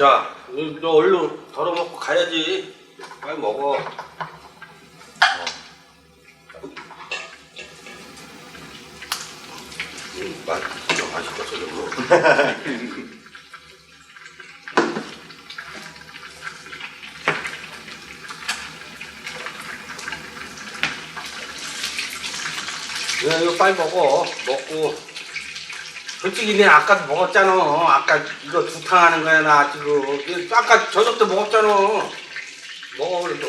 자, 너 얼른 덜어먹고 가야지. 빨리 먹어. 어. 음, 맛, 진짜 맛있겠어, 이거. 야, 이거 빨리 먹어. 먹고. 솔직히 내 아까도 먹었잖아. 아까 이거 두탕 하는 거야, 나 지금. 아까 저녁 때 먹었잖아. 먹어, 그래도.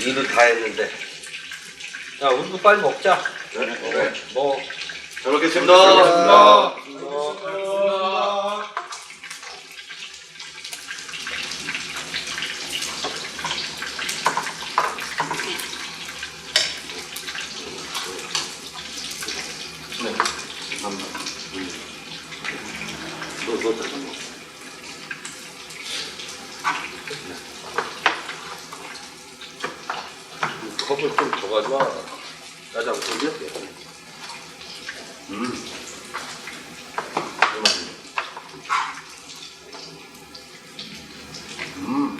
일을 다 했는데. 야, 우리도 빨리 먹자. 네. 먹어. 잘 먹겠습니다. 네, 감사합니다. 너, 너 잠깐 먹어. 컵을 좀 줘가지고. 짜장 돌려. 음. 음.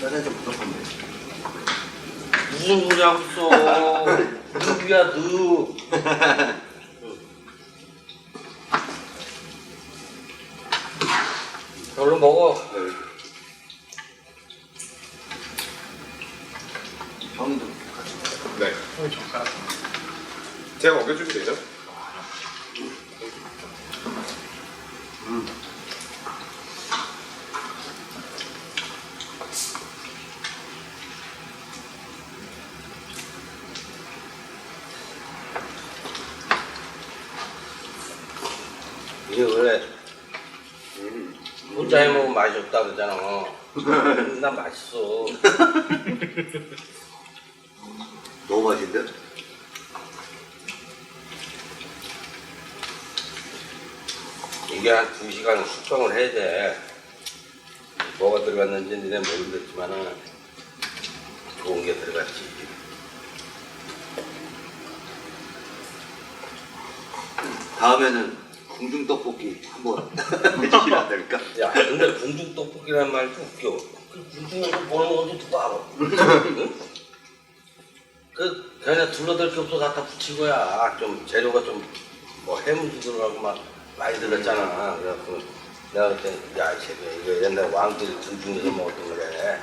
짜장 좀 부족한데. 무슨 소리 하고 있어. 누구야, 누. 얼른 먹어. 형도 같이 먹어. 네. 제가 먹여주면 되죠? 이게 원래 혼자 해 먹으면 맛이 없다 그러잖아. 난 맛있어. 너무 맛있는데? 이게 한 두 시간 숙성을 해야 돼. 뭐가 들어갔는지 니네 모르겠지만은 좋은 게 들어갔지. 다음에는 궁중 떡볶이 한번 해주시면 안 될까? 야, 근데 궁중 떡볶이란 말도 웃겨. 그 궁중에서 뭘 먹는지 누가 알아? 응? 그 그냥 둘러댈 게 없어 갖다 붙인 거야. 좀 재료가 좀 뭐 해물도 들어가고 막 많이 들었잖아. 그래갖고 내가 그때 야, 이 새끼 이거 옛날 왕들이 궁중에서 먹었던 거래.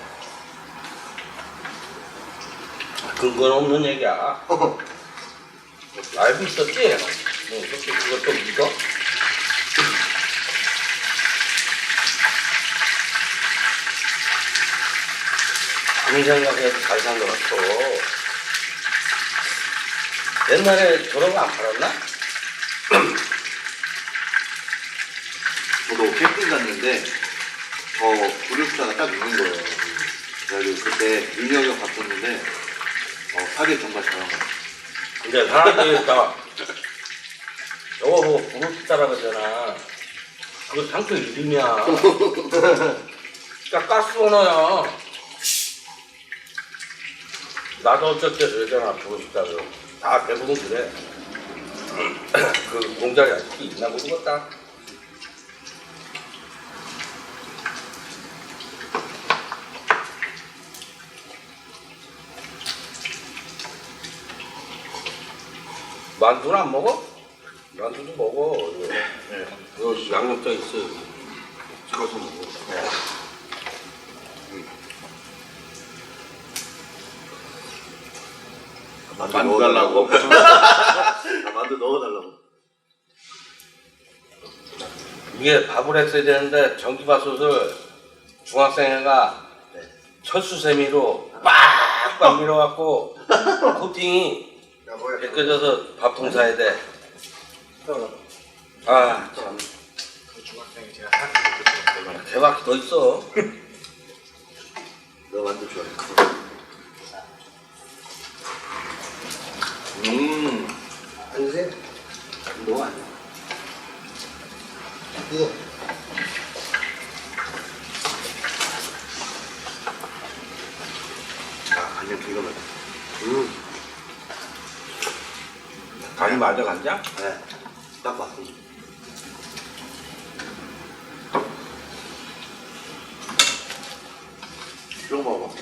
근거는 없는 얘기야. 알고 있었지? 뭐, 그렇게 그것도 믿어? 그런 생각해도 잘산것 같아. 옛날에 저런 거안 팔았나? 저도 캠핑 갔는데 저 구류차가 딱 있는 거예요. 그래가지고 그때 형 갔었는데 어, 사기 정말 잘한 것 같아요. 근데 사람들이 다 저거 뭐 부르스타라 그러잖아. 그거 상표 이름이야. 그러니까 가스 오너야. 나도 어쩔 때 그러잖아, 부르스타를. 다 대부분 그래. 그 공장이 아직도 있나 모르겠다. 만두는 안 먹어? 만두도 먹어. 이거. 이거 양념장 있어. 찍어서 먹어. 만두, 만두 넣어달라고. 달라고. 아, 만두 넣어달라고. 이게 밥을 했어야 되는데 전기밥솥을 중학생애가 네. 철수 세미로 빡빡 밀어갖고 코팅이 벗겨져서 밥통 사야 돼. 아, 참. 중학생이 제가 개밖에 더 있어. 너 만두 좋아해. 음. 아니야. 이거. 아, 간장 기가 막혀. 음. 간이 맞아 간장? 네. 딱 맞습니다. 이런 거 먹어.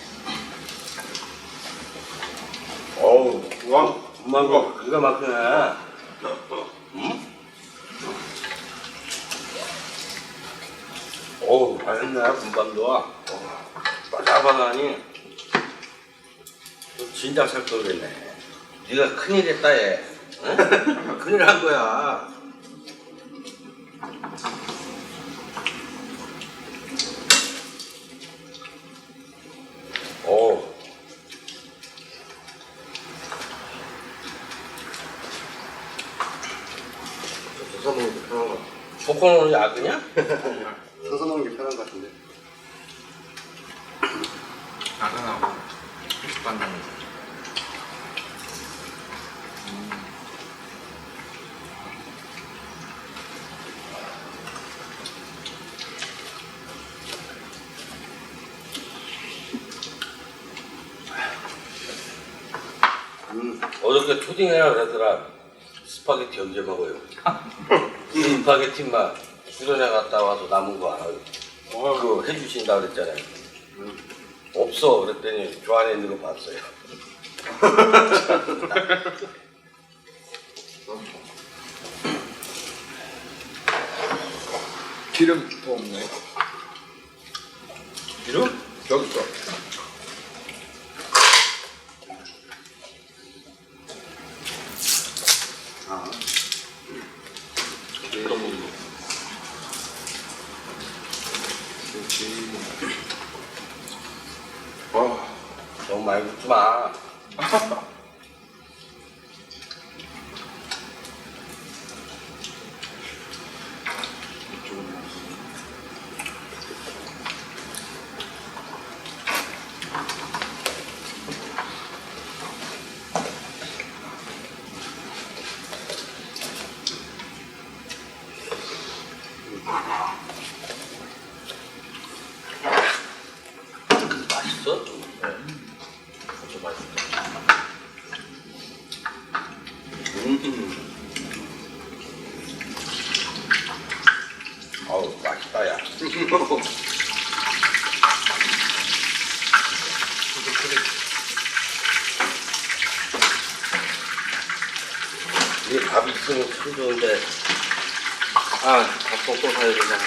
어우 와 엄마 이거 기가 막히네 응? 어우 맛있네 군밤도 바삭바삭하니. 진작 살 걸 그랬네. 네가 큰일 했다 얘. 응? 큰일 한 거야 어우 서서 먹는 게 편한 것 같아. 포코는 약이냐? 서서 먹는 게 편한 것 같은데. 나가나고 식반장 음, 어저께 초딩이라 그러더라. 스파게티 언제 먹어요? 스파게티 맛 수련회 갔다 와서 남은 거 알아요. 그거 해주신다 그랬잖아요. 없어 그랬더니 저 안에 있는 거 봤어요. 기름도 없네 기름? 여기 있어. 어, 너무 많이 묻지 마. 맛있어? 아주 맛있네 음. 어우 맛있다 야. 이게 밥 있으면 참 좋은데 아, 밥 먹고 사야 되잖아.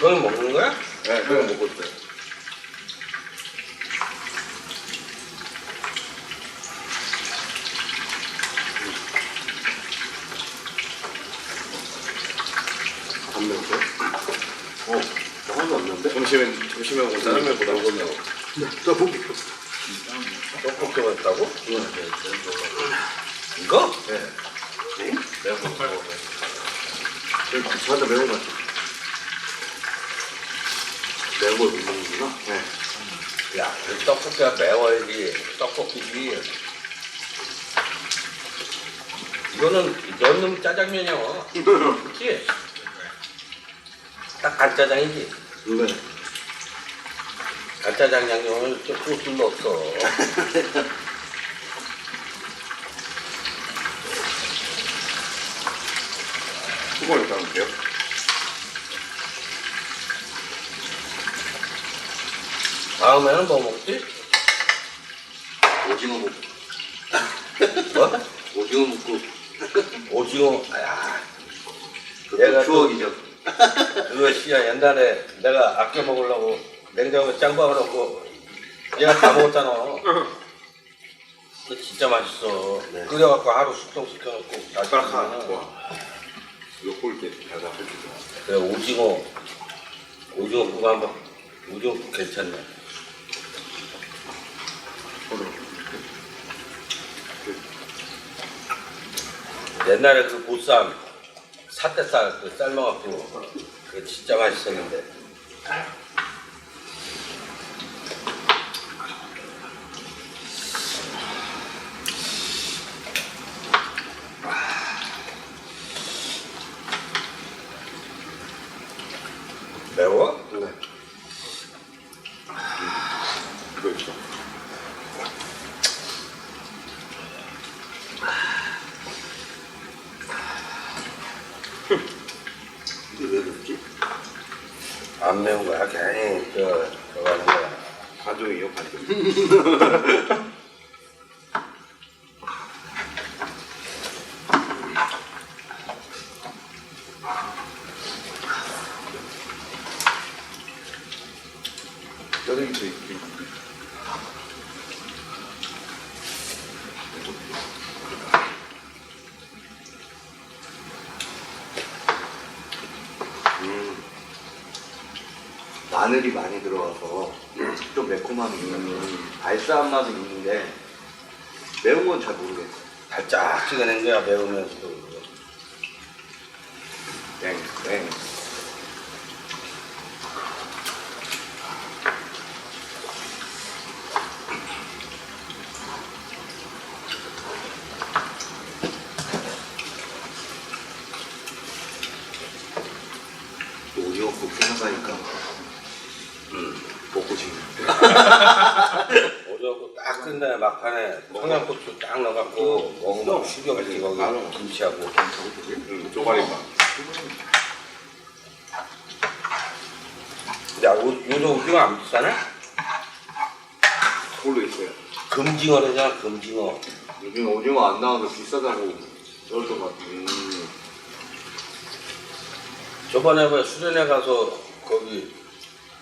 그건 먹는 거야? 네, 그거 먹고 있어요. 안 매운데? 어, 하나도 안 매운데? 점심엔 점심에 먹고 짜장면 보다 먹으면 떡볶이. 떡볶이 먹었다고? 이거? 네 내가 못 먹어 저한테 매운 거 같아. 매운 걸 못 먹는구나? 네. 야, 그 떡볶이가 매워야지. 떡볶이지. 이거는 넣는 짜장면이야. 그치? 딱 간짜장이지. 네. 간짜장 양념은 좀 소스는 없어. 수건을 따놓을게요 다음에는 뭐 먹지? 오징어 먹고. 뭐? 오징어 먹고. 오징어. 야, 얘가 또- 추억이죠. 그거 씨야 옛날에 내가 아껴 먹으려고 냉장고에 짱박을 넣고 얘가 다 먹었잖아. 그거 진짜 맛있어. 네. 끓여갖고 하루 숙성시켜놓고 다시 먹으면은 와 이거 꼴게 달달할 줄 그래 오징어 오징어 국가 한번 오징어 국 괜찮네. 옛날에 그 보쌈 사태살 그 삶아갖고 그게 진짜 맛있었는데. 안 매운 거야. 괜히 저 저거 하는 거야. 반종이에요, 반종. 뼈다귀도 있긴 한데. 마늘이 많이 들어가서 좀 매콤함이 있는 알싸한 맛은 있는데 매운 건 잘 모르겠어. 달짝지근한 거야 매우면서도. 땡, 땡. 또 오징어 국 생각하니까 음, 먹고 싶네. 오려고 딱 끝내 막판에 청양고추 딱 넣어갖고 먹으면 죽여가지고 거기 김치하고. 응, 쪼가리만. 야 요- 요즘 오징어 안 비싸네? 그걸로 있어요. 금징어래잖아 금징어. 요즘 오징어 안 나와서 비싸다고 들었던 것 같아. 음, 저번에 뭐 수련회 가서 거기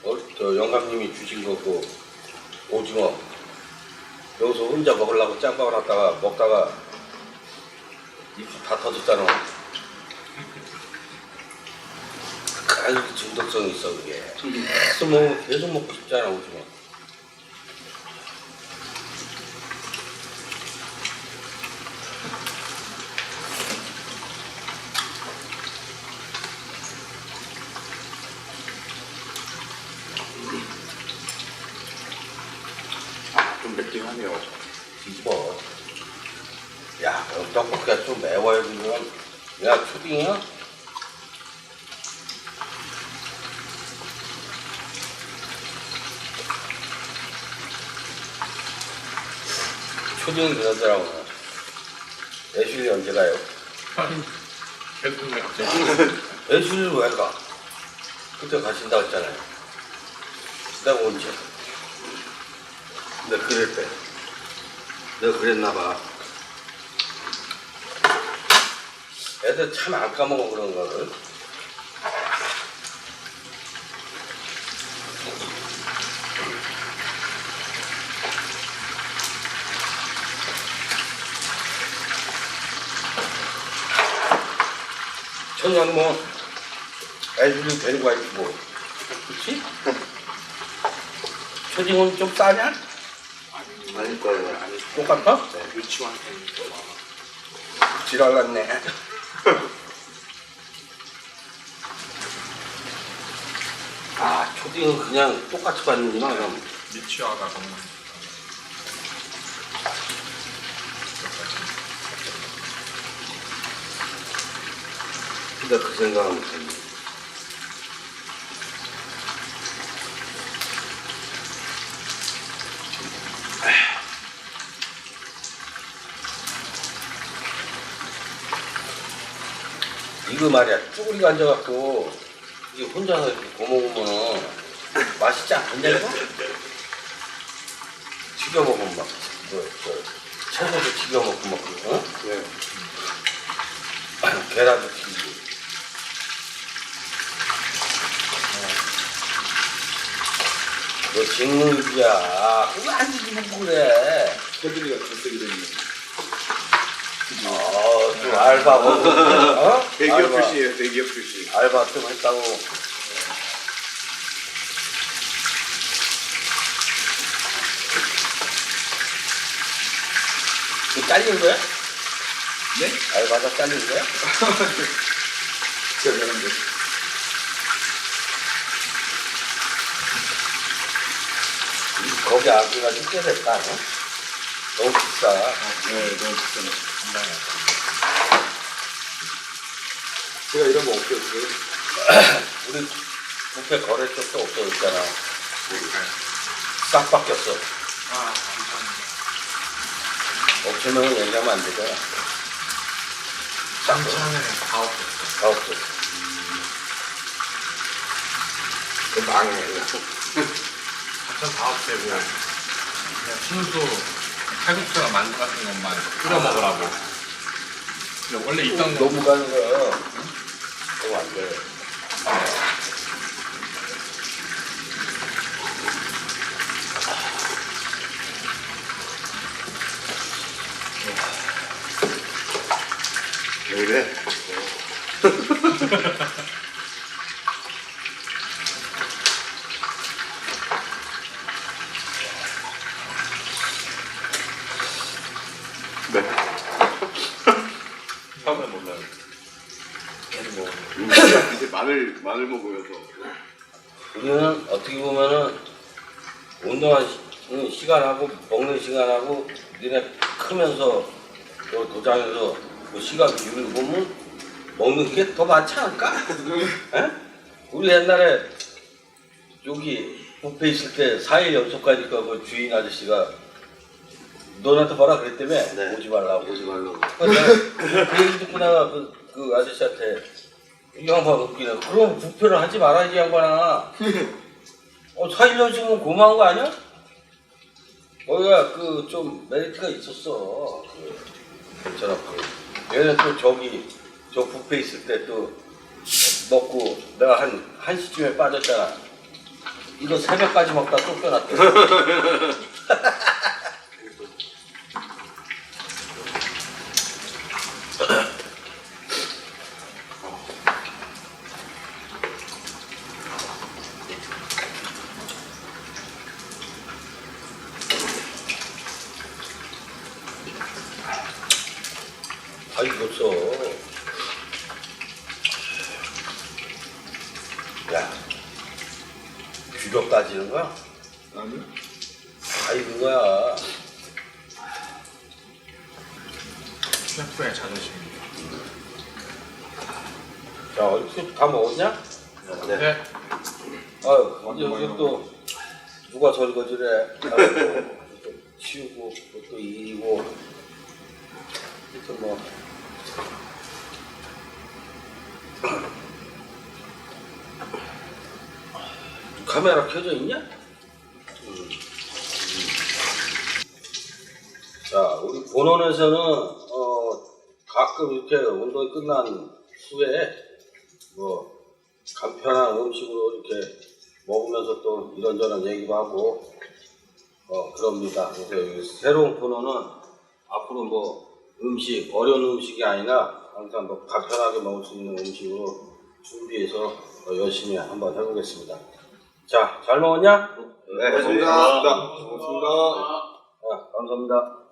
어, 저 영감님이 주신 거고 오징어 여기서 혼자 먹으려고 짬밥을 놨다가 먹다가 입술 다 터졌잖아. 아주 중독성이 있어 그게. 계속 먹으면 계속 먹고 싶잖아 오징어. 좀 맵긴 하네요. 뒤집어. 야, 그럼 떡볶이가 좀 매워요, 지금. 야, 초딩이야? 초딩은 그러더라고. 애슐리 언제 가요? 갑자기 애슐리를 왜 가? 그때 가신다고 했잖아요. 내가 언제? 내가 그랬대. 내가 그랬나 봐. 애들 참 안 까먹어 그런 거를. 천양 뭐 애들이 데리고 가야지 뭐. 그치? 초딩은 좀 싸냐? 아닐 거예요. 똑같아? 유치원 지랄났네. 아, 초딩은 그냥 똑같이 받는구나, 그럼. 유치원가 정말 근데 그 생각은 못했네. 이거 말이야 쭈구리가 앉아갖고 이게 혼자서 이렇게 고먹으면 맛있지 않냐 이거? 튀겨 먹으면 막 그, 그, 채소도 튀겨 먹고 막 어? 네. 계란도 튀기고 너 직능이야 그거 안 뒤집고 그래 테두리가 질색이 되는 어 좀 알바 뭐 어? 대기업 알바, 출신이에요, 대기업 출신. 알바 좀 했다고 그 잘린 거야? 네? 알바다 잘린 거야? 진짜 미안한데. 거기 아기가 좀꽤 됐다 어? 너무 비싸 네, 너무 비싸네. 제가 이런 거 없어요, 지금. 우리 부패 거래 쪽도 없어졌잖아. 싹 바뀌었어. 아 감사합니다 없으면 얘기하면 안 되잖아. 싹 반찬을 다 없었어 다 없어. 망해. 작전 다 없애고 그냥 순수 칼국수나 만두 같은 것만 끓여 먹으라고. 근데 원래 있던 거 너무 가는 거야. 너무 안 돼. 왜 이래? 네. 처음에 몰라요. 이제 마늘 먹으면서 우리는 어떻게 보면은 운동하는 시간하고 먹는 시간하고 니네 크면서 또 도장에서 그 시간 비율을 보면 먹는 게 더 많지 않을까? 에? 우리 옛날에 여기 뷔페 있을 때 4일 연속 가니까 그 주인 아저씨가 너한테 뭐라 그랬다며 네. 오지 말라고 오지 말라고. 그 얘기 듣고 나가 그, 그 아저씨한테 이 양반 웃기네. 그럼 부표를 하지 말아야지 이 양반아. 어, 사일년식은 고마운 거 아니야? 거기가 그 좀 메리트가 있었어. 그, 괜찮았고. 얘는 또 저기 저 부페 있을 때 또 먹고 내가 한 1시쯤에 빠졌잖아. 이거 새벽까지 먹다 쫓겨났대. 아, 이거 없어. 야, 규격 따지는 거야? 아니? 다 익은 거야. 셰프의 자존심입니다. 자, 이렇게 다 먹었냐? 네. 네. 아유, 많이 여기 또 누가 해. 아이고, 또 치우고, 또 일이고. 하여튼 뭐. 카메라 켜져 있냐? 음. 자, 우리 본원에서는 어, 가끔 이렇게 운동이 끝난 후에 뭐 간편한 음식으로 이렇게 먹으면서 또 이런저런 얘기도 하고 어 그럽니다. 그래서 여기 새로운 코너는 앞으로 뭐 음식 어려운 음식이 아니라 항상 뭐 간편하게 먹을 수 있는 음식으로 준비해서 어, 열심히 한번 해보겠습니다. 자, 잘 먹었냐? 네, 고맙습니다. 고맙습니다. 아, 감사합니다.